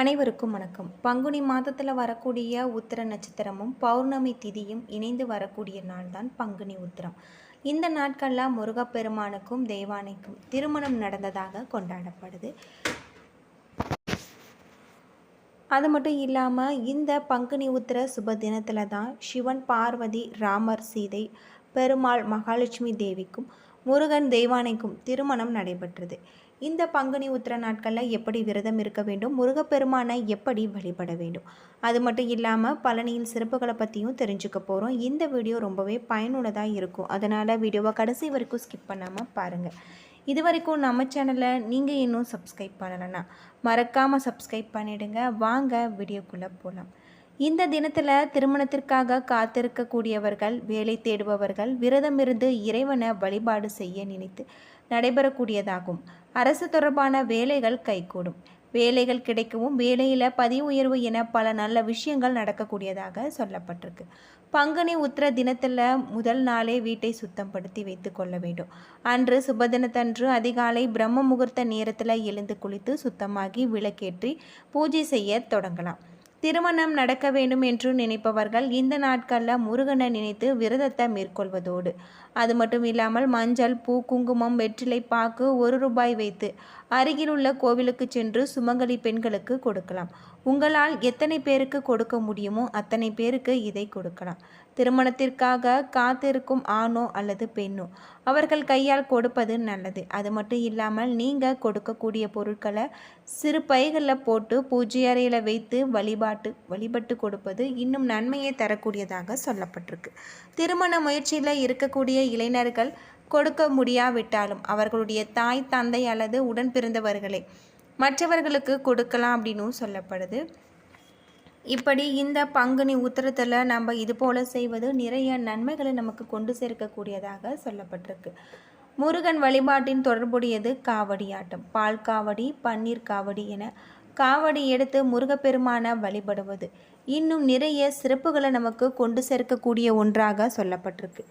அனைவருக்கும் வணக்கம். பங்குனி மாதத்தில் வரக்கூடிய உத்திர நட்சத்திரமும் பௌர்ணமி திதியும் இணைந்து வரக்கூடிய நாள் தான் பங்குனி உத்திரம். இந்த நாட்களில் முருகப்பெருமானுக்கும் தெய்வானைக்கும் திருமணம் நடந்ததாக கொண்டாடப்படுது. அது மட்டும் இல்லாமல் இந்த பங்குனி உத்திர சுப தினத்தில் தான் சிவன் பார்வதி ராமர் சீதை பெருமாள் மகாலட்சுமி தேவிக்கும் முருகன் தெய்வானைக்கும் திருமணம் நடைபெற்றது. இந்த பங்குனி உத்திர நாட்களில் எப்படி விரதம் இருக்க வேண்டும் முருகப்பெருமானை எப்படி வழிபட வேண்டும்? அது மட்டும் இல்லாமல் பழனியின் சிறப்புகளை பற்றியும் தெரிஞ்சுக்க போகிறோம் இந்த வீடியோ ரொம்பவே பயனுள்ளதாக இருக்கும். அதனால் வீடியோவை கடைசி வரைக்கும் ஸ்கிப் பண்ணாமல் பாருங்கள் இது வரைக்கும் நம்ம சேனலை நீங்கள் இன்னும் சப்ஸ்கிரைப் பண்ணலைன்னா மறக்காமல் சப்ஸ்கிரைப் பண்ணிவிடுங்க வாங்க வீடியோக்குள்ளே போகலாம் இந்த தினத்தில் திருமணத்திற்காக காத்திருக்கக்கூடியவர்கள் வேலை தேடுபவர்கள் விரதமிருந்து இறைவனை வழிபாடு செய்ய நினைத்து நடைபெறக்கூடியதாகும். அரசு தொடர்பான வேலைகள் கைகூடும். வேலைகள் கிடைக்கவும் வேலையில் பதிவு உயர்வு என பல நல்ல விஷயங்கள் நடக்கக்கூடியதாக சொல்லப்பட்டிருக்கு. பங்குனி உத்திர தினத்தில் முதல் நாளே வீட்டை சுத்தப்படுத்தி வைத்து கொள்ள வேண்டும். அன்று சுபதினத்தன்று அதிகாலை பிரம்ம முகூர்த்த நேரத்தில் எழுந்து குளித்து சுத்தமாகி விளக்கேற்றி பூஜை செய்ய தொடங்கலாம். திருமணம் நடக்க வேண்டும் என்று நினைப்பவர்கள் இந்த நாட்களில் முருகனை நினைத்து விரதத்தை மேற்கொள்வதோடு. அது மட்டும் இல்லாமல் மஞ்சள் பூ குங்குமம் வெற்றிலை பாக்கு ஒரு ரூபாய் வைத்து அருகிலுள்ள கோவிலுக்கு சென்று சுமங்கலி பெண்களுக்கு கொடுக்கலாம். உங்களால் எத்தனை பேருக்கு கொடுக்க முடியுமோ அத்தனை பேருக்கு இதை கொடுக்கலாம். திருமணத்திற்காக காத்திருக்கும் ஆணோ அல்லது பெண்ணோ அவர்கள் கையால் கொடுப்பது நல்லது. அது மட்டும் இல்லாமல் நீங்கள் கொடுக்கக்கூடிய பொருட்களை சிறு பைகளில் போட்டு பூஜை அறையில் வைத்து வழிபாட்டு வழிபட்டு கொடுப்பது இன்னும் நன்மையை தரக்கூடியதாக சொல்லப்பட்டிருக்கு. திருமண முயற்சியில் இருக்கக்கூடிய இளைஞர்கள் கொடுக்க முடியாவிட்டாலும் அவர்களுடைய தாய் தந்தை அல்லது உடன் பிறந்தவர்களை மற்றவர்களுக்கு கொடுக்கலாம் அப்படின்னும் சொல்லப்படுது. இப்படி இந்த பங்குனி உத்தரத்தில் நம்ம இது போல் செய்வது நிறைய நன்மைகளை நமக்கு கொண்டு சேர்க்கக்கூடியதாக சொல்லப்பட்டிருக்கு. முருகன் வழிபாட்டின் தொடர்புடையது காவடி ஆட்டம். பால் காவடி பன்னீர் காவடி என காவடி எடுத்து முருகப்பெருமான வழிபடுவது. இன்னும் நிறைய சிறப்புகளை நமக்கு கொண்டு சேர்க்கக்கூடிய ஒன்றாக சொல்லப்பட்டிருக்கு.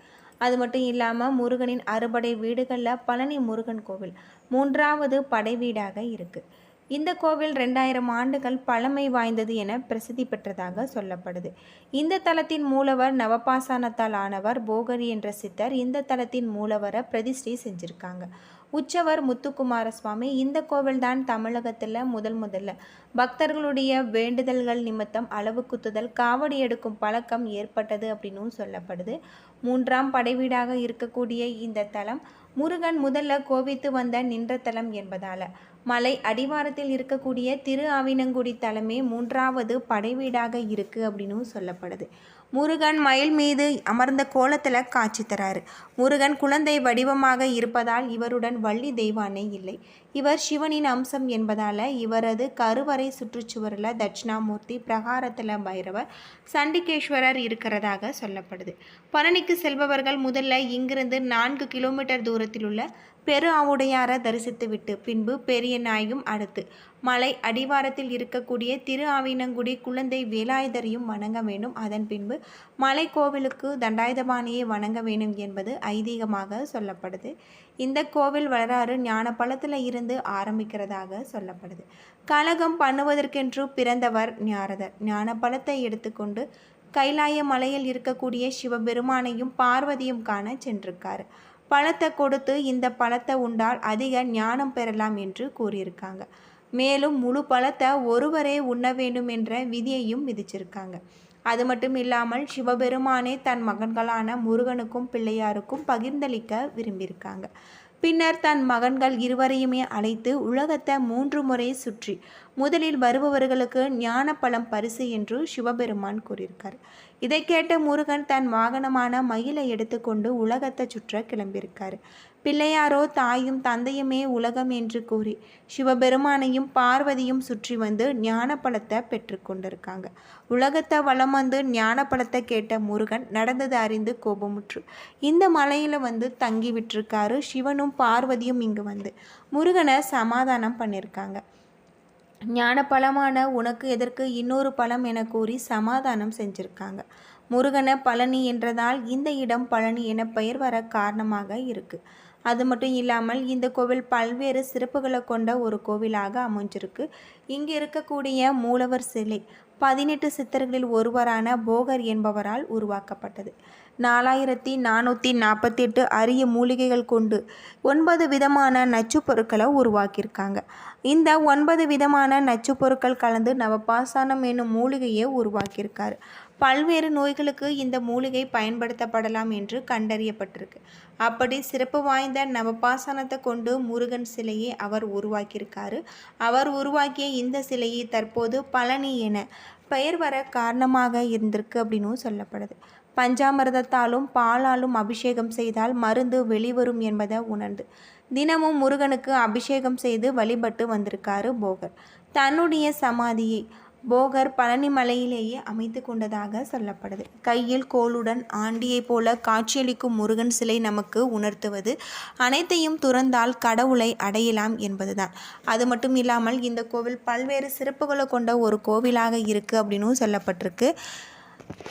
அது மட்டும் இல்லாமல் முருகனின் அறுபடை வீடுகளில் பழனி முருகன் கோவில். மூன்றாவது படைவீடாக இருக்குது இந்த கோவில் ரெண்டாயிரம் ஆண்டுகள் பழமை வாய்ந்தது என பிரசித்தி பெற்றதாக சொல்லப்படுது. இந்த தலத்தின் மூலவர் நவபாசானத்தால் ஆனவர் போகரி என்ற சித்தர் இந்த தலத்தின் மூலவரை பிரதிஷ்டை செஞ்சுருக்காங்க. உச்சவர் முத்துக்குமார சுவாமி இந்த கோவில்தான் தமிழகத்தில் முதல் முதல்ல. பக்தர்களுடைய வேண்டுதல்கள் நிமித்தம் அளவு குத்துதல் காவடி எடுக்கும் பழக்கம் ஏற்பட்டது அப்படின்னும் சொல்லப்படுது. மூன்றாம் படைவீடாக இருக்கக்கூடிய இந்த தலம் முருகன் முதல்ல கோபித்து வந்த நின்ற தலம் என்பதால. மலை அடிவாரத்தில் இருக்கக்கூடிய திரு ஆவினங்குடி தலமே மூன்றாவது படைவீடாக இருக்கு அப்படின்னும் சொல்லப்படுது. முருகன் மயில் மீது அமர்ந்த கோலத்தில் காட்சி தராரு. முருகன் குழந்தை வடிவமாக இருப்பதால் இவருடன் வள்ளி தெய்வானே இல்லை. இவர் சிவனின் அம்சம் என்பதால் இவரது கருவறை சுற்றுச்சுவரில் தட்சிணாமூர்த்தி பிரகாரத்தில் பைரவர் சண்டிகேஸ்வரர் இருக்கிறதாக சொல்லப்படுது. பழனிக்கு செல்பவர்கள் முதல்ல இங்கிருந்து நான்கு கிலோமீட்டர் தூரத்தில் உள்ள பெரு ஆவுடையாரை தரிசித்துவிட்டு பின்பு பெரிய நாயும் அடுத்து. மலை அடிவாரத்தில் இருக்கக்கூடிய திரு ஆவினங்குடி குழந்தை வேலாயுதரையும் வணங்க வேண்டும். அதன் பின்பு மலை கோவிலுக்கு தண்டாயுதபாணியை வணங்க வேண்டும் என்பது ஐதீகமாக சொல்லப்படுது. இந்த கோவில் வரலாறு ஞானப்பழத்தில் இருந்து ஆரம்பிக்கிறதாக சொல்லப்படுது. கலகம் பண்ணுவதற்கென்று பிறந்தவர் ஞாரதர் ஞானப்பழத்தை எடுத்துக்கொண்டு கைலாய மலையில் இருக்கக்கூடிய சிவபெருமானையும் பார்வதியும் காண சென்றிருக்கார். பழத்தை கொடுத்து இந்த பழத்தை உண்டால் அதிக ஞானம் பெறலாம் என்று கூறியிருக்காங்க. மேலும் முழு பழத்தை ஒருவரே உண்ண வேண்டும் என்ற விதியையும் விதிச்சிருக்காங்க. அது மட்டும் இல்லாமல் சிவபெருமானே தன் மகன்களான முருகனுக்கும் பிள்ளையாருக்கும் பகிர்ந்தளிக்க விரும்பியிருக்காங்க. பின்னர் தன் மகன்கள் இருவரையுமே அழைத்து உலகத்தை மூன்று முறை சுற்றி முதலில் வருபவர்களுக்கு ஞான பழம் பரிசு என்று சிவபெருமான் கூறியிருக்கார். இதை கேட்ட முருகன் தன் வாகனமான மயிலை எடுத்துக்கொண்டு உலகத்தை சுற்ற கிளம்பியிருக்கார். பிள்ளையாரோ தாயும் தந்தையுமே உலகம் என்று கூறி சிவபெருமானையும் பார்வதியும் சுற்றி வந்து ஞான பழத்தை பெற்றுக்கொண்டிருக்காங்க உலகத்தை வளம் வந்து ஞான பழத்தை கேட்ட முருகன் நடந்தது அறிந்து கோபமுற்று இந்த மலையில் வந்து தங்கி விட்டுருக்காரு. சிவனும் பார்வதியும் இங்கு வந்து முருகனை சமாதானம் பண்ணியிருக்காங்க. ஞான பழமான உனக்கு எதற்கு இன்னொரு பழம் என கூறி சமாதானம் செஞ்சிருக்காங்க. முருகனை பழனி என்றதால் இந்த இடம் பழனி என பெயர் வர காரணமாக இருக்கு. அது மட்டும் இல்லாமல் இந்த கோவில் பல்வேறு சிறப்புகளை கொண்ட ஒரு கோவிலாக அமைஞ்சிருக்கு. இங்கே இருக்கக்கூடிய மூலவர் சிலை பதினெட்டு சித்தர்களில் ஒருவரான போகர் என்பவரால் உருவாக்கப்பட்டது. நாலாயிரத்தி நானூற்றி நாற்பத்தெட்டு அரிய மூலிகைகள் கொண்டு ஒன்பது விதமான நச்சு பொருட்களை உருவாக்கியிருக்காங்க. இந்த ஒன்பது விதமான நச்சு பொருட்கள் கலந்து நவபாசானம் என்னும் மூலிகையை உருவாக்கியிருக்காரு. பல்வேறு நோய்களுக்கு இந்த மூலிகை பயன்படுத்தப்படலாம் என்று கண்டறியப்பட்டிருக்கு. அப்படி சிறப்பு வாய்ந்த நவபாசனத்தை கொண்டு முருகன் சிலையை அவர் உருவாக்கியிருக்காரு. அவர் உருவாக்கிய இந்த சிலையை தற்போது பழனி என பெயர் வர காரணமாக இருந்திருக்கு அப்படின்னும் சொல்லப்படுது. பஞ்சாமிரதத்தாலும் பாலாலும் அபிஷேகம் செய்தால் மருந்து வெளிவரும் என்பதை உணர்ந்து தினமும் முருகனுக்கு அபிஷேகம் செய்து வழிபட்டு வந்திருக்காரு போகர். தன்னுடைய சமாதியை போகர் பழனி மலையிலேயே அமைத்து கொண்டதாக சொல்லப்படுது. கையில் கோளுடன் ஆண்டியைப் போல காட்சியளிக்கும் முருகன் சிலை நமக்கு உணர்த்துவது அனைத்தையும் துறந்தால் கடவுளை அடையலாம் என்பதுதான். அது மட்டும் இல்லாமல் இந்த கோவில் பல்வேறு சிறப்புகளை கொண்ட ஒரு கோவிலாக இருக்குது அப்படின்னும் சொல்லப்பட்டிருக்கு.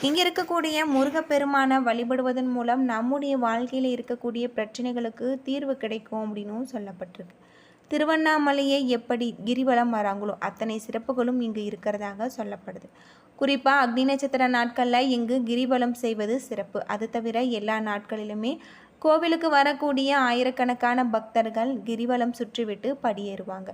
இங்கே இருக்கக்கூடிய முருகப்பெருமானை வழிபடுவதன் மூலம் நம்முடைய வாழ்க்கையில் இருக்கக்கூடிய பிரச்சனைகளுக்கு தீர்வு கிடைக்கும் அப்படின்னும் சொல்லப்பட்டிருக்கு. திருவண்ணாமலையை எப்படி கிரிவலம் வராங்களோ அத்தனை சிறப்புகளும் இங்கு இருக்கிறதாக சொல்லப்படுது. குறிப்பாக அக்னி நட்சத்திர நாட்களில் இங்கு கிரிவலம் செய்வது சிறப்பு. அது தவிர எல்லா நாட்களிலுமே கோவிலுக்கு வரக்கூடிய ஆயிரக்கணக்கான பக்தர்கள் கிரிவலம் சுற்றிவிட்டு படியேறுவாங்க.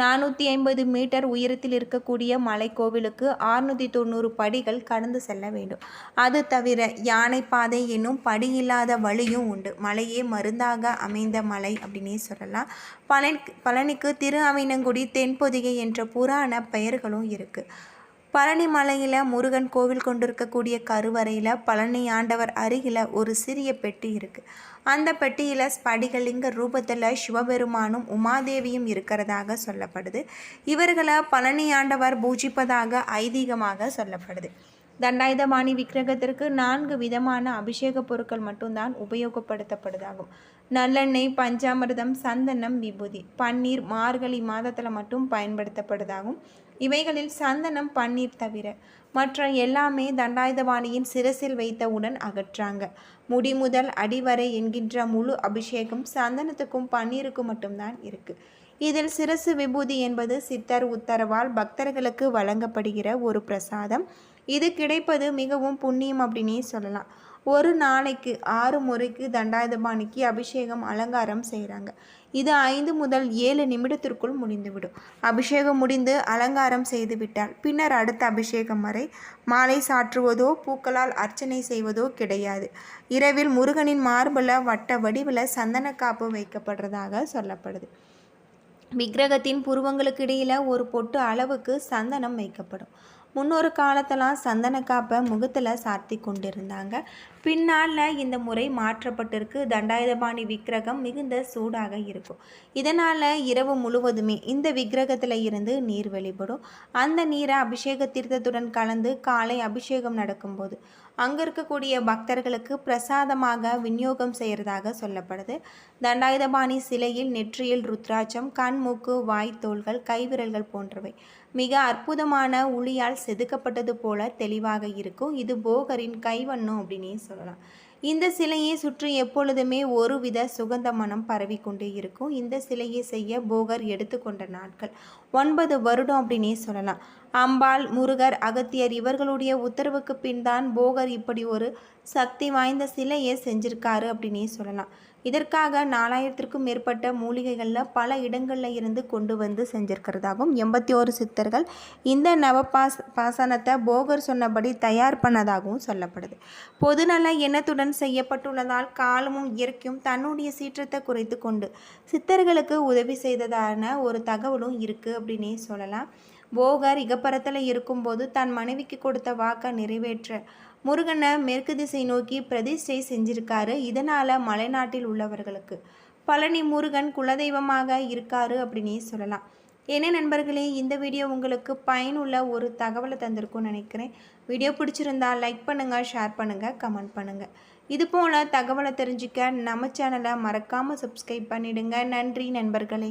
நானூற்றி ஐம்பது மீட்டர் உயரத்தில் இருக்கக்கூடிய மலை கோவிலுக்கு ஆறுநூற்றி தொண்ணூறு படிகள் கடந்து செல்ல வேண்டும். அது தவிர யானை பாதை என்னும் படி இல்லாத வழியும் உண்டு. மலையே மருந்தாக அமைந்த மலை அப்படின்னே சொல்லலாம். பழனி பழனிக்கு திரு அமீனங்குடி தென்பொதிகை என்ற புராண பெயர்களும் இருக்குது பழனி மலையில் முருகன் கோவில் கொண்டிருக்கக்கூடிய கருவறையில் பழனி ஆண்டவர் அருகில் ஒரு சிறிய பெட்டி இருக்குது அந்த பெட்டியில் ஸ்படிகலிங்க ரூபத்தில் சிவபெருமானும் உமாதேவியும் இருக்கிறதாக சொல்லப்படுது. இவர்களை பழனி ஆண்டவர் பூஜிப்பதாக ஐதீகமாக சொல்லப்படுது. தண்டாயுதபாணி விக்கிரகத்திற்கு நான்கு விதமான அபிஷேக பொருட்கள் மட்டும்தான் உபயோகப்படுத்தப்படுதாகும். நல்லெண்ணெய் பஞ்சாமிர்தம் சந்தனம் விபூதி. பன்னீர் மார்கழி மாதத்தில் மட்டும் பயன்படுத்தப்படுதாகும். இவைகளில் சந்தனம் பன்னீர் தவிர மற்ற எல்லாமே தண்டாயுதபாணியின் சிரசில் வைத்தவுடன் அகற்றாங்க. முடி முதல் அடிவரை என்கின்ற முழு அபிஷேகம் சந்தனத்துக்கும் பன்னீருக்கும் மட்டும்தான் இருக்குது இதில் சிரசு விபூதி என்பது சித்தர் உத்தரவால் பக்தர்களுக்கு வழங்கப்படுகிற ஒரு பிரசாதம். இது கிடைப்பது மிகவும் புண்ணியம் அப்படின்னே சொல்லலாம். ஒரு நாளைக்கு ஆறு முறைக்கு தண்டாயுதபாணிக்கு அபிஷேகம் அலங்காரம் செய்கிறாங்க இது ஐந்து முதல் ஏழு நிமிடத்திற்குள் முடிந்துவிடும். அபிஷேகம் முடிந்து அலங்காரம் செய்து விட்டால் பின்னர் அடுத்த அபிஷேகம் வரை மாலை சாற்றுவதோ பூக்களால் அர்ச்சனை செய்வதோ கிடையாது. இரவில் முருகனின் மார்பில் வட்ட வடிவில் சந்தன காப்பு வைக்கப்படுறதாக சொல்லப்படுது. விக்கிரகத்தின் புருவங்களுக்கு இடையில் ஒரு பொட்டு அளவுக்கு சந்தனம் வைக்கப்படும். முன்னொரு காலத்தெல்லாம் சந்தன காப்பை முகத்தில் சாத்தி கொண்டிருந்தாங்க. பின்னால் இந்த முறை மாற்றப்பட்டிருக்கு. தண்டாயுதபாணி விக்கிரகம் மிகுந்த சூடாக இருக்கும். இதனால் இரவு முழுவதுமே இந்த விக்கிரகத்தில் இருந்து நீர் வெளிப்படும். அந்த நீரை அபிஷேக தீர்த்தத்துடன் கலந்து காலை அபிஷேகம் நடக்கும்போது அங்கே இருக்கக்கூடிய பக்தர்களுக்கு பிரசாதமாக விநியோகம் செய்கிறதாக சொல்லப்படுது. தண்டாயுதபாணி சிலையில் நெற்றியில் ருத்ராட்சம் கண் மூக்கு வாய் தோள்கள் கைவிரல்கள் போன்றவை. மிக அற்புதமான உளியால் செதுக்கப்பட்டது போல தெளிவாக இருக்கும். இது போகரின் கைவண்ணம் அப்படின்னே சொல்லலாம். இந்த சிலையை சுற்றி எப்பொழுதுமே ஒருவித சுகந்த மனம் பரவிக்கொண்டே இருக்கும். இந்த சிலையை செய்ய போகர் எடுத்துக்கொண்ட நாட்கள். ஒன்பது வருடம் அப்படின்னே சொல்லலாம். அம்பாள் முருகர் அகத்தியர் இவர்களுடைய உத்தரவுக்கு பின் தான் போகர் இப்படி ஒரு சக்தி வாய்ந்த சிலையை செஞ்சிருக்காரு அப்படின்னே சொல்லலாம். இதற்காக நாலாயிரத்திற்கும் மேற்பட்ட மூலிகைகளில் பல இடங்களில் இருந்து கொண்டு வந்து செஞ்சிருக்கிறதாகவும் எண்பத்தி ஒரு சித்தர்கள் இந்த நவபாஸ் பாசனத்தை போகர் சொன்னபடி தயார் பண்ணதாகவும் சொல்லப்படுது. பொதுநல எண்ணத்துடன் செய்யப்பட்டுள்ளதால் காலமும் இயற்கையும் தன்னுடைய சீற்றத்தை குறைத்து கொண்டு சித்தர்களுக்கு உதவி செய்ததான ஒரு தகவலும் இருக்குது அப்படின்னே சொல்லலாம். போகர் இகப்பரத்தில் இருக்கும்போது தன் மனைவிக்கு கொடுத்த வாக்கை நிறைவேற்ற. முருகனை மேற்கு திசை நோக்கி பிரதிஷ்டை செஞ்சிருக்காரு இதனால் மலைநாட்டில் உள்ளவர்களுக்கு. பழனி முருகன் குலதெய்வமாக இருக்காரு அப்படின்னே சொல்லலாம். என்ன நண்பர்களே இந்த வீடியோ உங்களுக்கு பயனுள்ள ஒரு தகவலை தந்திருக்கும்னு நினைக்கிறேன். வீடியோ பிடிச்சிருந்தா லைக் பண்ணுங்கள் ஷேர் பண்ணுங்கள் கமெண்ட் பண்ணுங்கள் இது போல் தகவலை தெரிஞ்சுக்க நம்ம சேனலை மறக்காமல் சப்ஸ்கிரைப் பண்ணிவிடுங்க நன்றி நண்பர்களே.